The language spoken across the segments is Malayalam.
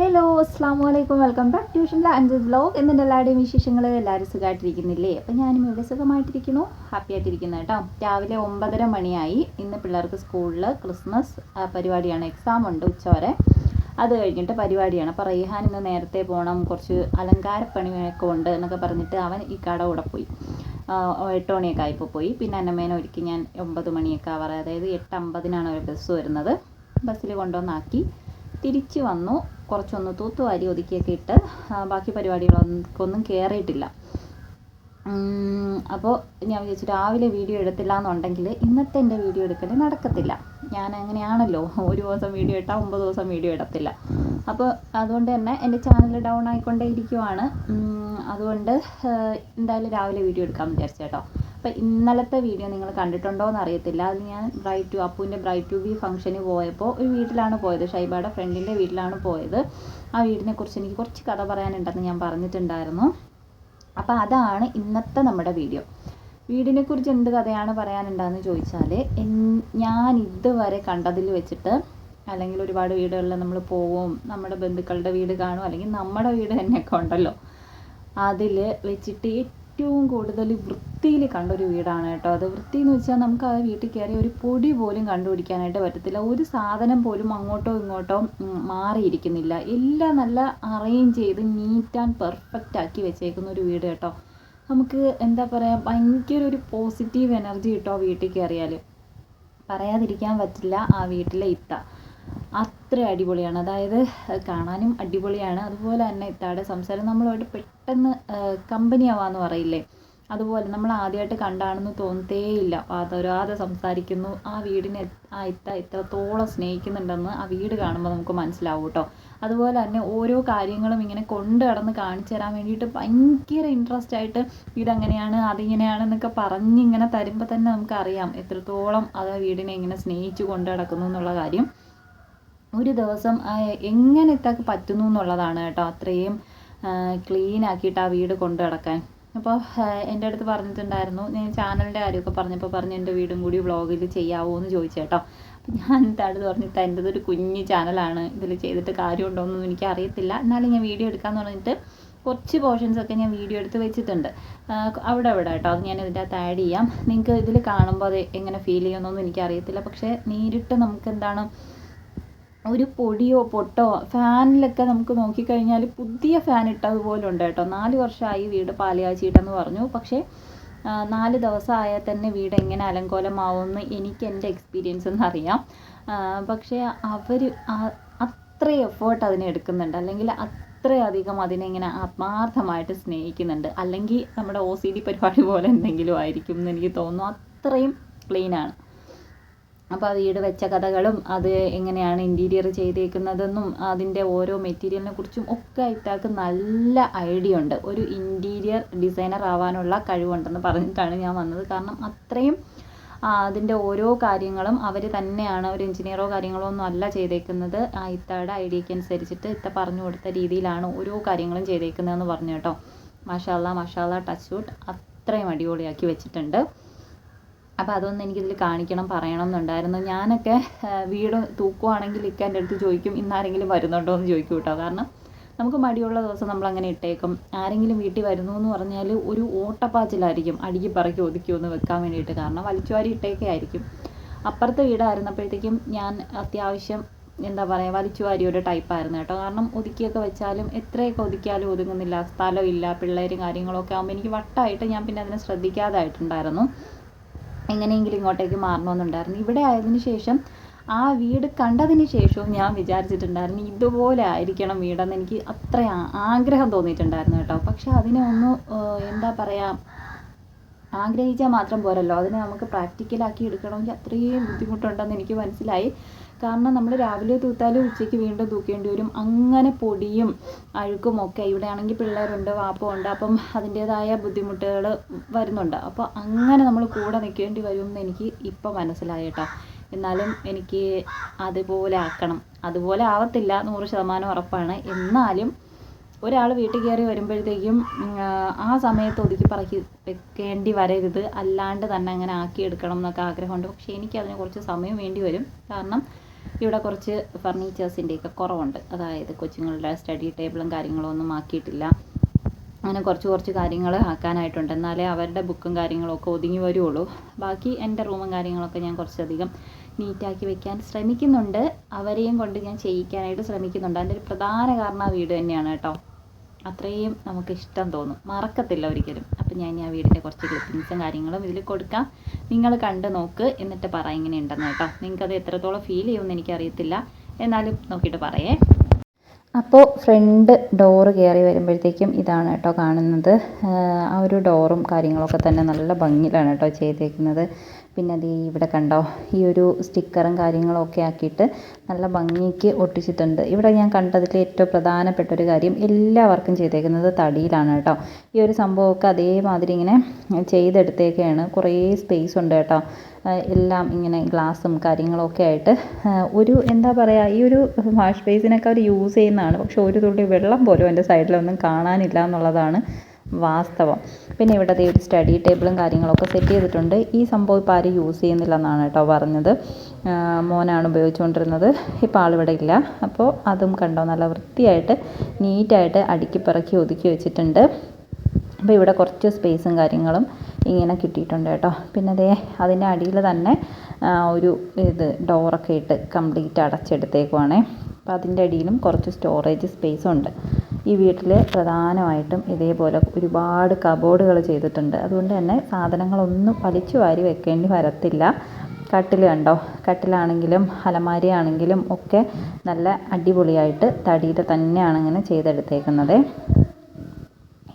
ഹലോ അസ്സാം വലൈക്കും welcome back tuition land blog എന്നിട്ട് എല്ലാവരുടെയും വിശേഷങ്ങൾ എല്ലാവരും സുഖമായിട്ടിരിക്കുന്നില്ലേ അപ്പം ഞാനും ഇവിടെ സുഖമായിട്ടിരിക്കുന്നു. ഹാപ്പി ആയിട്ടിരിക്കുന്നു കേട്ടോ. രാവിലെ ഒമ്പതര മണിയായി. ഇന്ന് പിള്ളേർക്ക് സ്കൂളിൽ ക്രിസ്മസ് പരിപാടിയാണ്. എക്സാം ഉണ്ട് ഉച്ചവരെ അത് കഴിഞ്ഞിട്ട് പരിപാടിയാണ്. അപ്പോൾ റൈഹാൻ ഇന്ന് നേരത്തെ പോകണം കുറച്ച് അലങ്കാരപ്പണിയൊക്കെ ഉണ്ട് എന്നൊക്കെ പറഞ്ഞിട്ട് അവൻ ഈ കട കൂടെ പോയി. എട്ട് മണിയൊക്കെ ആയപ്പോൾ പോയി. പിന്നെ അന്നമ്മേനെ ഒരുക്കി ഞാൻ ഒമ്പത് മണിയൊക്കെ ആവാറ് അതായത് എട്ട് അമ്പതിനാണ് ഒരു ബസ് വരുന്നത്. ബസ്സിൽ കൊണ്ടുവന്നാക്കി തിരിച്ചു വന്നു. കുറച്ചൊന്ന് തൂത്തുവാരി ഒതുക്കിയൊക്കെ ഇട്ട് ബാക്കി പരിപാടികളൊന്നും കയറിയിട്ടില്ല അപ്പോൾ ഞാൻ വിചാരിച്ചു രാവിലെ വീഡിയോ എടുത്തില്ല എന്നുണ്ടെങ്കിൽ ഇന്നത്തെ എന്റെ വീഡിയോ എടുക്കൽ നടക്കത്തില്ല. ഞാൻ അങ്ങനെയാണല്ലോ ഒരു ദിവസം വീഡിയോ ഇട്ടാൽ ഒമ്പത് ദിവസം വീഡിയോ ഇടത്തില്ല. അപ്പോൾ അതുകൊണ്ട് തന്നെ എന്റെ ചാനൽ ഡൗൺ ആയിക്കൊണ്ടേ ഇരിക്കുവാണ് അതുകൊണ്ട് എന്തായാലും രാവിലെ വീഡിയോ എടുക്കാമെന്ന് വിചാരിച്ചു കേട്ടോ. അപ്പോൾ ഇന്നലത്തെ വീഡിയോ നിങ്ങൾ കണ്ടിട്ടുണ്ടോ എന്ന് അറിയത്തില്ല അത് ഞാൻ ബ്രൈറ്റ് ടു അപ്പുവിന്റെ ബ്രൈറ്റ് ടു ബി ഫംഗ്ഷന് പോയപ്പോൾ ഒരു വീട്ടിലാണ് പോയത്. ഷൈബയുടെ ഫ്രണ്ടിന്റെ വീട്ടിലാണ് പോയത്. ആ വീടിനെ കുറിച്ച് എനിക്ക് കുറച്ച് കഥ പറയാനുണ്ടെന്ന് ഞാൻ പറഞ്ഞിട്ടുണ്ടായിരുന്നു. അപ്പോൾ അതാണ് ഇന്നത്തെ നമ്മുടെ വീഡിയോ. വീടിനെ കുറിച്ച് എന്ത് കഥയാണ് പറയാനുണ്ടെന്ന് ചോദിച്ചാൽ ഞാൻ ഇതുവരെ കണ്ടതിൽ വെച്ചിട്ട് അല്ലെങ്കിൽ ഒരുപാട് വീടുകളിൽ നമ്മൾ പോവും നമ്മുടെ ബന്ധുക്കളുടെ വീട് കാണും അല്ലെങ്കിൽ നമ്മുടെ വീട് തന്നെയൊക്കെ ഉണ്ടല്ലോ. അതിൽ വെച്ചിട്ട് ഏറ്റവും കൂടുതൽ വൃത്തിയിൽ കണ്ടൊരു വീടാണ് കേട്ടോ. അത് വൃത്തി എന്ന് വെച്ചാൽ നമുക്ക് ആ വീട്ടിൽ കയറി ഒരു പൊടി പോലും കണ്ടുപിടിക്കാനായിട്ട് പറ്റത്തില്ല. ഒരു സാധനം പോലും അങ്ങോട്ടോ ഇങ്ങോട്ടോ മാറിയിരിക്കുന്നില്ല. എല്ലാം നല്ല അറേഞ്ച് ചെയ്ത് നീറ്റ് ആൻഡ് പെർഫെക്റ്റ് ആക്കി വെച്ചേക്കുന്ന ഒരു വീട് കേട്ടോ. നമുക്ക് എന്താ പറയുക ഭയങ്കര ഒരു പോസിറ്റീവ് എനർജി കിട്ടോ വീട്ടിൽ കയറിയാൽ പറയാതിരിക്കാൻ പറ്റില്ല ആ വീട്ടിലെ ഇത്ത. അത്ര അടിപൊളിയാണ്. അതായത് കാണാനും അടിപൊളിയാണ്. അതുപോലെ തന്നെ ഇത്താടെ സംസാരം നമ്മളോട് പെട്ടെന്ന് കമ്പനി ആവാന്ന് പറയില്ലേ? അതുപോലെ നമ്മൾ ആദ്യമായിട്ട് കണ്ടാണെന്ന് തോന്നത്തേയില്ല. വാതോരാതെ സംസാരിക്കുന്നു. ആ വീടിനെ ആ ഇത്ത ഇത്രത്തോളം സ്നേഹിക്കുന്നുണ്ടെന്ന് ആ വീട് കാണുമ്പോൾ നമുക്ക് മനസ്സിലാവും കേട്ടോ. അതുപോലെ തന്നെ ഓരോ കാര്യങ്ങളും ഇങ്ങനെ കൊണ്ട് കടന്ന് കാണിച്ചു തരാൻ വേണ്ടിയിട്ട് ഭയങ്കര ഇൻട്രസ്റ്റ് ആയിട്ട് ഇതങ്ങനെയാണ് എന്നൊക്കെ പറഞ്ഞിങ്ങനെ തരുമ്പോൾ തന്നെ നമുക്കറിയാം എത്രത്തോളം അത് വീടിനെ ഇങ്ങനെ സ്നേഹിച്ച് കൊണ്ട് നടക്കുന്നു എന്നുള്ള കാര്യം. ഒരു ദിവസം എങ്ങനെ ഇത്താക്ക് പറ്റുന്നു എന്നുള്ളതാണ് കേട്ടോ അത്രയും ക്ലീൻ ആക്കിയിട്ട് ആ വീട് കൊണ്ടു നടക്കാൻ. അപ്പോൾ എന്റെ അടുത്ത് പറഞ്ഞിട്ടുണ്ടായിരുന്നു ഞാൻ ചാനലിന്റെ കാര്യമൊക്കെ പറഞ്ഞപ്പോൾ പറഞ്ഞ് എന്റെ വീടും കൂടി വ്ളോഗിൽ ചെയ്യാവോ എന്ന് ചോദിച്ചു കേട്ടോ. അപ്പം ഞാൻ എന്റെ അടുത്ത് പറഞ്ഞിട്ട് എന്റെത് ഒരു കുഞ്ഞ് ചാനലാണ് ഇതിൽ ചെയ്തിട്ട് കാര്യമുണ്ടോയെന്നൊന്നും എനിക്ക് അറിയത്തില്ല. എന്നാലും ഞാൻ വീഡിയോ എടുക്കാമെന്ന് പറഞ്ഞിട്ട് കുറച്ച് പോർഷൻസൊക്കെ ഞാൻ വീഡിയോ എടുത്ത് വെച്ചിട്ടുണ്ട്. അവിടെ അവിടെ കേട്ടോ അത് ഞാൻ ഇതിന്റെ അകത്ത് ആഡ് ചെയ്യാം. നിങ്ങൾക്ക് ഇതിൽ കാണുമ്പോൾ അത് എങ്ങനെ ഫീൽ ചെയ്യുമെന്നൊന്നും എനിക്കറിയത്തില്ല പക്ഷേ നേരിട്ട് നമുക്ക് എന്താണ് ഒരു പൊടിയോ പൊട്ടോ ഫാനിലൊക്കെ നമുക്ക് നോക്കിക്കഴിഞ്ഞാൽ പുതിയ ഫാൻ ഇട്ടതുപോലെ ഉണ്ട് കേട്ടോ. നാല് വർഷമായി വീട് പാലയാച്ചിട്ടെന്ന് പറഞ്ഞു. പക്ഷേ നാല് ദിവസമായാൽ തന്നെ വീട് എങ്ങനെ അലങ്കോലമാവുമെന്ന് എനിക്ക് എന്റെ എക്സ്പീരിയൻസ് എന്ന് അറിയാം. പക്ഷേ അവർ അത്ര എഫേർട്ട് അതിനെ എടുക്കുന്നുണ്ട്. അല്ലെങ്കിൽ അത്രയധികം അതിനെ ഇങ്ങനെ ആത്മാർത്ഥമായിട്ട് സ്നേഹിക്കുന്നുണ്ട്. അല്ലെങ്കിൽ നമ്മുടെ ഒ സി ഡി പരിപാടി പോലെ എന്തെങ്കിലും ആയിരിക്കും എന്ന് എനിക്ക് തോന്നുന്നു. അത്രയും ക്ലീനാണ് അപ്പോൾ ആ വീട് വെച്ച കഥകളും അത് എങ്ങനെയാണ് ഇന്റീരിയർ ചെയ്തേക്കുന്നതെന്നും അതിന്റെ ഓരോ മെറ്റീരിയലിനെ കുറിച്ചും ഒക്കെ ഇത്താക്ക് നല്ല ഐഡിയ ഉണ്ട്. ഒരു ഇന്റീരിയർ ഡിസൈനർ ആവാനുള്ള കഴിവുണ്ടെന്ന് പറഞ്ഞിട്ടാണ് ഞാൻ വന്നത്. കാരണം അത്രയും അതിന്റെ ഓരോ കാര്യങ്ങളും അവർ തന്നെയാണ് ഒരു എഞ്ചിനീയറോ കാര്യങ്ങളോ ഒന്നും അല്ല ചെയ്തേക്കുന്നത്. ആ ഇത്തയുടെ ഐഡിയയ്ക്ക് അനുസരിച്ചിട്ട് ഇത്ത പറഞ്ഞു കൊടുത്ത രീതിയിലാണ് ഓരോ കാര്യങ്ങളും ചെയ്തേക്കുന്നതെന്ന് പറഞ്ഞു കേട്ടോ. മഷാല്ല മഷാല ടച്ച് വുഡ് അത്രയും അടിപൊളിയാക്കി വെച്ചിട്ടുണ്ട്. അപ്പോൾ അതൊന്നും എനിക്കിതിൽ കാണിക്കണം പറയണം എന്നുണ്ടായിരുന്നു ഞാനൊക്കെ വീട് തൂക്കുവാണെങ്കിൽ ഇക്ക എന്റെ അടുത്ത് ചോദിക്കും ഇന്നാരെങ്കിലും വരുന്നുണ്ടോ? എന്ന് ചോദിക്കും കേട്ടോ. കാരണം നമുക്ക് മടിയുള്ള ദിവസം നമ്മൾ അങ്ങനെ ഇട്ടേക്കും. ആരെങ്കിലും വീട്ടിൽ വരുന്നു എന്ന് പറഞ്ഞാൽ ഒരു ഓട്ടപ്പാച്ചിലായിരിക്കും. അടുക്കി പറക്കി ഒതുക്കി ഒന്ന് വെക്കാൻ വേണ്ടിയിട്ട്. കാരണം വലിച്ചുവാരി ഇട്ടേക്കെ ആയിരിക്കും. അപ്പുറത്തെ വീടായിരുന്നപ്പോഴത്തേക്കും ഞാൻ അത്യാവശ്യം എന്താ പറയുക വലിച്ചുവാരി ഒരു ടൈപ്പായിരുന്നു കേട്ടോ. കാരണം ഒതുക്കിയൊക്കെ വെച്ചാലും എത്രയൊക്കെ ഒതുക്കിയാലും ഒതുങ്ങുന്നില്ല. സ്ഥലമില്ല പിള്ളേരും കാര്യങ്ങളൊക്കെ ആകുമ്പോൾ എനിക്ക് വട്ടായിട്ട് ഞാൻ പിന്നെ അതിനെ ശ്രദ്ധിക്കാതായിട്ടുണ്ടായിരുന്നു. എങ്ങനെയെങ്കിലും ഇങ്ങോട്ടേക്ക് മാറണമെന്നുണ്ടായിരുന്നു. ഇവിടെ ആയതിനു ശേഷം ആ വീട് കണ്ടതിന് ശേഷവും ഞാൻ വിചാരിച്ചിട്ടുണ്ടായിരുന്നു ഇതുപോലെ ആയിരിക്കണം വീടെന്ന് എനിക്ക് അത്ര ആഗ്രഹം തോന്നിയിട്ടുണ്ടായിരുന്നു കേട്ടോ. പക്ഷെ അതിനെ ഒന്ന് എന്താ പറയുക ആഗ്രഹിച്ചാൽ മാത്രം പോരല്ലോ. അതിനെ നമുക്ക് പ്രാക്ടിക്കലാക്കി എടുക്കണമെങ്കിൽ അത്രയും ബുദ്ധിമുട്ടുണ്ടെന്ന് എനിക്ക് മനസ്സിലായി. കാരണം നമ്മൾ രാവിലെ തൂത്താലും ഉച്ചയ്ക്ക് വീണ്ടും തൂക്കേണ്ടി വരും. അങ്ങനെ പൊടിയും അഴുക്കും ഒക്കെ ഇവിടെ ആണെങ്കിൽ പിള്ളേരുണ്ട് വാപ്പമുണ്ട് അപ്പം അതിന്റെതായ ബുദ്ധിമുട്ടുകൾ വരുന്നുണ്ട്. അപ്പോൾ അങ്ങനെ നമ്മൾ കൂടെ നിൽക്കേണ്ടി വരും എന്ന് എനിക്ക് ഇപ്പം മനസ്സിലായി കേട്ടോ. എന്നാലും എനിക്ക് അതുപോലെ ആക്കണം. അതുപോലെ ആവത്തില്ല നൂറ് ശതമാനം ഉറപ്പാണ്. എന്നാലും ഒരാൾ വീട്ടിൽ കയറി വരുമ്പോഴത്തേക്കും ആ, സമയത്ത് ഒതുക്കി പറക്കി വെക്കേണ്ടി വരരുത്. അല്ലാണ്ട് തന്നെ അങ്ങനെ ആക്കിയെടുക്കണം എന്നൊക്കെ ആഗ്രഹമുണ്ട്. പക്ഷേ എനിക്ക് അതിന് കുറച്ച് സമയം വേണ്ടി വരും. കാരണം ഇവിടെ കുറച്ച് ഫർണിച്ചേഴ്സിന്റെയൊക്കെ കുറവുണ്ട്. അതായത് കൊച്ചുങ്ങളുടെ സ്റ്റഡി ടേബിളും കാര്യങ്ങളും ഒന്നും ആക്കിയിട്ടില്ല. അങ്ങനെ കുറച്ച് കുറച്ച് കാര്യങ്ങൾ ആക്കാനായിട്ടുണ്ട്. എന്നാലേ അവരുടെ ബുക്കും കാര്യങ്ങളൊക്കെ ഒതുങ്ങി വരുള്ളൂ. ബാക്കി എന്റെ റൂമും കാര്യങ്ങളൊക്കെ ഞാൻ കുറച്ചധികം നീറ്റാക്കി വെക്കാൻ ശ്രമിക്കുന്നുണ്ട്. അവരെയും കൊണ്ട് ഞാൻ ചെയ്യിക്കാനായിട്ട് ശ്രമിക്കുന്നുണ്ട്. അതിന്റെ ഒരു പ്രധാന കാരണം ആ വീട് തന്നെയാണ് കേട്ടോ. അത്രയും നമുക്ക് ഇഷ്ടം തോന്നും. മറക്കത്തില്ല ഒരിക്കലും. അപ്പം ഞാൻ ആ വീടിന്റെ കുറച്ച് ക്ലിപ്പിങ്സും കാര്യങ്ങളും ഇതിൽ കൊടുക്കാം. നിങ്ങൾ കണ്ട് നോക്ക് എന്നിട്ട് പറ എങ്ങനെയുണ്ടെന്ന് കേട്ടോ. നിങ്ങൾക്കത് എത്രത്തോളം ഫീൽ ചെയ്യുമെന്ന് എനിക്കറിയത്തില്ല. എന്നാലും നോക്കിയിട്ട് പറയേ. അപ്പോൾ ഫ്രണ്ട് ഡോറ് കയറി വരുമ്പോഴത്തേക്കും ഇതാണ് കേട്ടോ കാണുന്നത്. ആ ഒരു ഡോറും കാര്യങ്ങളൊക്കെ തന്നെ നല്ല ഭംഗിയിലാണ് കേട്ടോ ചെയ്തേക്കുന്നത്. പിന്നെ അത് ഇവിടെ കണ്ടോ ഈ ഒരു സ്റ്റിക്കറും കാര്യങ്ങളൊക്കെ ആക്കിയിട്ട് നല്ല ഭംഗിക്ക് ഒട്ടിച്ചിട്ടുണ്ട്. ഇവിടെ ഞാൻ കണ്ടതിൽ ഏറ്റവും പ്രധാനപ്പെട്ട ഒരു കാര്യം എല്ലാവർക്കും ചെയ്തേക്കുന്നത് തടിയിലാണ് കേട്ടോ. ഈ ഒരു സംഭവമൊക്കെ അതേമാതിരി ഇങ്ങനെ ചെയ്തെടുത്തേക്കാണ്. കുറേ സ്പേസ് ഉണ്ട് കേട്ടോ. എല്ലാം ഇങ്ങനെ ഗ്ലാസും കാര്യങ്ങളൊക്കെ ആയിട്ട്. ഒരു എന്താ പറയുക ഈ ഒരു വാഷ് ബേസിനൊക്കെ അവർ യൂസ് ചെയ്യുന്നതാണ്. പക്ഷെ ഒരു തുള്ളി വെള്ളം പോലും എന്റെ സൈഡിലൊന്നും കാണാനില്ല എന്നുള്ളതാണ് വാസ്തവം. പിന്നെ ഇവിടെ ഒരു സ്റ്റഡി ടേബിളും കാര്യങ്ങളൊക്കെ സെറ്റ് ചെയ്തിട്ടുണ്ട്. ഈ സംഭവം ഇപ്പോൾ ആരും യൂസ് ചെയ്യുന്നില്ല എന്നാണ് കേട്ടോ പറഞ്ഞത്. മോനാണ് ഉപയോഗിച്ചുകൊണ്ടിരുന്നത്. ഇപ്പോൾ ആളിവിടെ ഇല്ല. അപ്പോൾ അതും കണ്ടോ? നല്ല വൃത്തിയായിട്ട് നീറ്റായിട്ട് അടുക്കി പിറക്കി ഒതുക്കി വെച്ചിട്ടുണ്ട്. അപ്പോൾ ഇവിടെ കുറച്ച് സ്പേസും കാര്യങ്ങളും ഇങ്ങനെ കിട്ടിയിട്ടുണ്ട് കേട്ടോ. പിന്നെ അതേ അതിന്റെ അടിയിൽ തന്നെ ഒരു ഇത് ഡോറൊക്കെ ഇട്ട് കംപ്ലീറ്റ് അടച്ചെടുത്തേക്കുവാണേ. അപ്പോൾ അതിന്റെ അടിയിലും കുറച്ച് സ്റ്റോറേജ് സ്പേസും ഉണ്ട്. ഈ വീട്ടിൽ പ്രധാനമായിട്ടും ഇതേപോലെ ഒരുപാട് കബോർഡുകൾ ചെയ്തിട്ടുണ്ട്. അതുകൊണ്ട് തന്നെ സാധനങ്ങളൊന്നും വലിച്ചു വാരി വെക്കേണ്ടി വരത്തില്ല. കട്ടിൽ കണ്ടോ? കട്ടിലാണെങ്കിലും അലമാരി ആണെങ്കിലും ഒക്കെ നല്ല അടിപൊളിയായിട്ട് തടിയിൽ തന്നെയാണ് ഇങ്ങനെ ചെയ്തെടുത്തേക്കുന്നത്.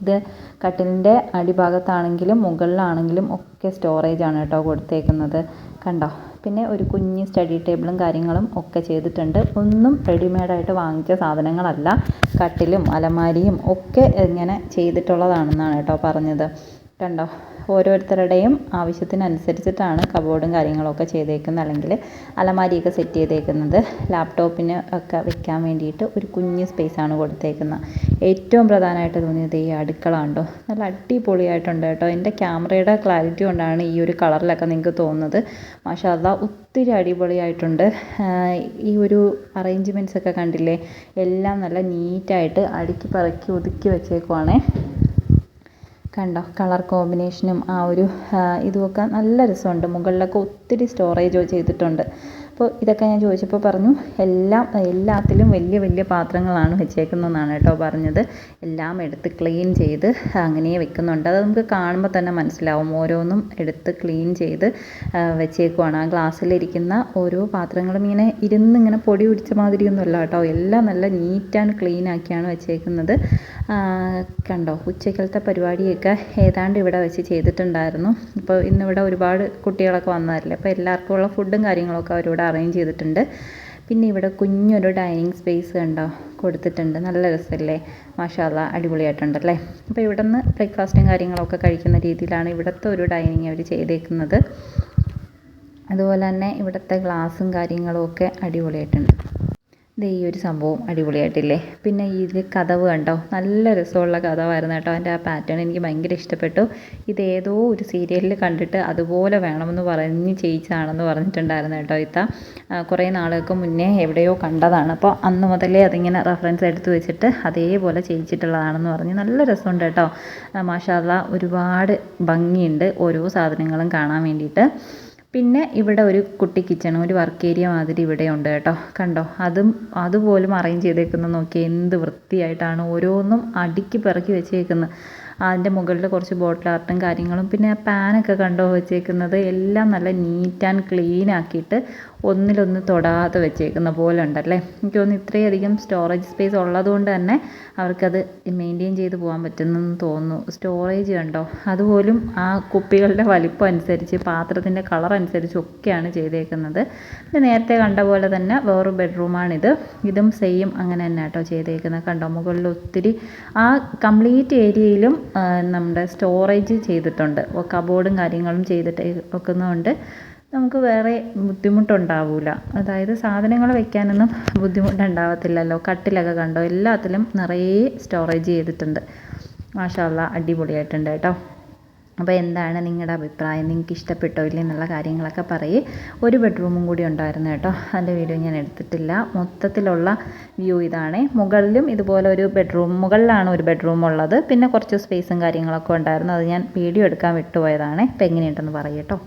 ഇത് കട്ടിലിന്റെ അടിഭാഗത്താണെങ്കിലും മുകളിലാണെങ്കിലും ഒക്കെ സ്റ്റോറേജാണ് കേട്ടോ കൊടുത്തേക്കുന്നത്. കണ്ടോ? പിന്നെ ഒരു കുഞ്ഞ് സ്റ്റഡി ടേബിളും കാര്യങ്ങളും ഒക്കെ ചെയ്തിട്ടുണ്ട്. ഒന്നും റെഡിമെയ്ഡായിട്ട് വാങ്ങിച്ച സാധനങ്ങളല്ല. കട്ടിലും അലമാരിയും ഒക്കെ ഇങ്ങനെ ചെയ്തിട്ടുള്ളതാണെന്നാണ് കേട്ടോ പറഞ്ഞത്. കണ്ടോ? ഓരോരുത്തരുടെയും ആവശ്യത്തിനനുസരിച്ചിട്ടാണ് കബോർഡും കാര്യങ്ങളൊക്കെ ചെയ്തേക്കുന്നത്. അല്ലെങ്കിൽ അലമാരിയൊക്കെ സെറ്റ് ചെയ്തേക്കുന്നത്. ലാപ്ടോപ്പിന് ഒക്കെ വെക്കാൻ വേണ്ടിയിട്ട് ഒരു കുഞ്ഞ് സ്പേസാണ് കൊടുത്തേക്കുന്നത്. ഏറ്റവും പ്രധാനമായിട്ട് തോന്നിയത് ഈ അടുക്കള ഉണ്ടോ നല്ല അടിപൊളിയായിട്ടുണ്ട് കേട്ടോ. എന്റെ ക്യാമറയുടെ ക്ലാരിറ്റി കൊണ്ടാണ് ഈ ഒരു കളറിലൊക്കെ നിങ്ങൾക്ക് തോന്നുന്നത്. മാഷാല്ല ഒത്തിരി അടിപൊളിയായിട്ടുണ്ട്. ഈ ഒരു അറേഞ്ച്മെന്റ്സ് ഒക്കെ കണ്ടില്ലേ? എല്ലാം നല്ല നീറ്റായിട്ട് അടുക്കി പറക്കി ഒതുക്കി വെച്ചേക്കുവാണേ. കണ്ടോ? കളർ കോമ്പിനേഷനും ആ ഒരു ഇതുമൊക്കെ നല്ല രസമുണ്ട്. മുകളിലൊക്കെ ഒത്തിരി സ്റ്റോറേജോ ചെയ്തിട്ടുണ്ട്. അപ്പോൾ ഇതൊക്കെ ഞാൻ ചോദിച്ചപ്പോൾ പറഞ്ഞു എല്ലാം എല്ലാത്തിലും വലിയ വലിയ പാത്രങ്ങളാണ് വെച്ചേക്കുന്നതെന്നാണ് കേട്ടോ പറഞ്ഞത്. എല്ലാം എടുത്ത് ക്ലീൻ ചെയ്ത് അങ്ങനെ വെക്കുന്നുണ്ട്. അത് നമുക്ക് കാണുമ്പോൾ തന്നെ മനസ്സിലാവും. ഓരോന്നും എടുത്ത് ക്ലീൻ ചെയ്ത് വെച്ചേക്കുവാണ്. ആ ഗ്ലാസ്സിലിരിക്കുന്ന ഓരോ പാത്രങ്ങളും ഇങ്ങനെ ഇരുന്ന് ഇങ്ങനെ പൊടി പിടിച്ച മാതിരിയൊന്നുമല്ല കേട്ടോ. എല്ലാം നല്ല നീറ്റ് ആൻഡ് ക്ലീൻ ആക്കിയാണ് വെച്ചേക്കുന്നത്. കണ്ടോ? ഉച്ചക്കലത്തെ പരിപാടിയൊക്കെ ഏതാണ്ട് ഇവിടെ വെച്ച് ചെയ്തിട്ടുണ്ടായിരുന്നു. ഇപ്പോൾ ഇന്നിവിടെ ഒരുപാട് കുട്ടികളൊക്കെ വന്നതല്ലേ? അപ്പോൾ എല്ലാവർക്കും ഉള്ള ഫുഡും കാര്യങ്ങളൊക്കെ അവരിവിടെ അറേഞ്ച് ചെയ്തിട്ടുണ്ട്. പിന്നെ ഇവിടെ കുഞ്ഞൊരു ഡൈനിങ് സ്പേസ് കണ്ടോ? കൊടുത്തിട്ടുണ്ട്. നല്ല രസമല്ലേ മാഷാല അടിപൊളിയായിട്ടുണ്ടല്ലേ? അപ്പോൾ ഇവിടെ നിന്ന് ബ്രേക്ക്ഫാസ്റ്റും കാര്യങ്ങളൊക്കെ കഴിക്കുന്ന രീതിയിലാണ് ഇവിടുത്തെ ഒരു ഡൈനിങ് അവർ ചെയ്തേക്കുന്നത്. അതുപോലെ തന്നെ ഇവിടുത്തെ ഗ്ലാസും കാര്യങ്ങളും ഒക്കെ അടിപൊളിയായിട്ടുണ്ട്. ദേ ഈ ഒരു സംഭവം അടിപൊളിയായിട്ടില്ലേ? പിന്നെ ഇതിൽ കഥവ് കണ്ടോ? നല്ല രസമുള്ള കഥവായിരുന്നു കേട്ടോ. അതിന്റെ ആ പാറ്റേൺ എനിക്ക് ഭയങ്കര ഇഷ്ടപ്പെട്ടു. ഇതേതോ ഒരു സീരിയലിൽ കണ്ടിട്ട് അതുപോലെ വേണമെന്ന് പറഞ്ഞ് ചെയ്യിച്ചതാണെന്ന് പറഞ്ഞിട്ടുണ്ടായിരുന്നു കേട്ടോ ഇത്ത. കുറേ നാളുകൾക്ക് മുന്നേ എവിടെയോ കണ്ടതാണ്. അപ്പോൾ അന്ന് മുതലേ അതിങ്ങനെ റെഫറൻസ് എടുത്ത് വെച്ചിട്ട് അതേപോലെ ചെയ്യിച്ചിട്ടുള്ളതാണെന്ന് പറഞ്ഞ് നല്ല രസമുണ്ട് കേട്ടോ. മാഷാല്ല ഒരുപാട് ഭംഗിയുണ്ട് ഓരോ സാധനങ്ങളും കാണാൻ വേണ്ടിയിട്ട്. പിന്നെ ഇവിടെ ഒരു കുട്ടി കിച്ചൺ ഒരു വർക്ക് ഏരിയ മാതിരി ഇവിടെ ഉണ്ട് കേട്ടോ. കണ്ടോ? അതും അതുപോലും അറേഞ്ച് ചെയ്തേക്കുന്നത് നോക്കി എന്ത് വൃത്തിയായിട്ടാണ് ഓരോന്നും അടുക്കി പിറക്കി വെച്ചേക്കുന്നത്. അതിന്റെ മുകളിൽ കുറച്ച് ബോട്ടിൽ ആർട്ടും കാര്യങ്ങളും പിന്നെ പാനൊക്കെ കണ്ടോ വെച്ചേക്കുന്നത്? എല്ലാം നല്ല നീറ്റ് ആൻഡ് ക്ലീൻ ആക്കിയിട്ട് ഒന്നിലൊന്ന് തൊടാതെ വെച്ചേക്കുന്ന പോലെ ഉണ്ടല്ലേ എനിക്ക് തോന്നുന്നു ഇത്രയധികം സ്റ്റോറേജ് സ്പേസ് ഉള്ളതുകൊണ്ട് തന്നെ അവർക്കത് മെയിന്റെയിൻ ചെയ്ത് പോകാൻ പറ്റുന്നെന്ന് തോന്നുന്നു. സ്റ്റോറേജ് കണ്ടോ? അതുപോലും ആ കുപ്പികളുടെ വലിപ്പം അനുസരിച്ച് പാത്രത്തിന്റെ കളർ അനുസരിച്ച് ഒക്കെയാണ് ചെയ്തേക്കുന്നത്. നേരത്തെ കണ്ട പോലെ തന്നെ വേറൊരു ബെഡ്റൂമാണിത് ഇതും സെയിം അങ്ങനെ തന്നെ കേട്ടോ ചെയ്തേക്കുന്നത്. കണ്ടോ? മുകളിൽ ഒത്തിരി ആ കംപ്ലീറ്റ് ഏരിയയിലും നമ്മുടെ സ്റ്റോറേജ് ചെയ്തിട്ടുണ്ട്. കബോർഡും കാര്യങ്ങളും ചെയ്തിട്ട് വെക്കുന്നതുകൊണ്ട് നമുക്ക് വേറെ ബുദ്ധിമുട്ടുണ്ടാവില്ല അതായത് സാധനങ്ങൾ വെക്കാനൊന്നും ബുദ്ധിമുട്ടുണ്ടാവത്തില്ലല്ലോ. കട്ടിലൊക്കെ കണ്ടോ? എല്ലാത്തിലും നിറയെ സ്റ്റോറേജ് ചെയ്തിട്ടുണ്ട്. മാഷാല്ല അടിപൊളിയായിട്ടുണ്ട് കേട്ടോ. അപ്പോൾ എന്താണ് നിങ്ങളുടെ അഭിപ്രായം? നിങ്ങൾക്ക് ഇഷ്ടപ്പെട്ടോ ഇല്ലേ എന്നുള്ള കാര്യങ്ങളൊക്കെ പറയേ. ഒരു ബെഡ്റൂമും കൂടി ഉണ്ടായിരുന്നു കേട്ടോ. അതിന്റെ വീഡിയോ ഞാൻ എടുത്തിട്ടില്ല. മൊത്തത്തിലുള്ള വ്യൂ ഇതാണ്. മുകളിലും ഇതുപോലെ ഒരു ബെഡ്റൂം മുകളിലാണ് ഒരു ബെഡ്റൂം ഉള്ളത്. പിന്നെ കുറച്ച് സ്പേസും കാര്യങ്ങളൊക്കെ ഉണ്ടായിരുന്നു. അത് ഞാൻ വീഡിയോ എടുക്കാൻ വിട്ടുപോയതാണ്. അപ്പോൾ എങ്ങനെയുണ്ടെന്ന് പറയട്ടോ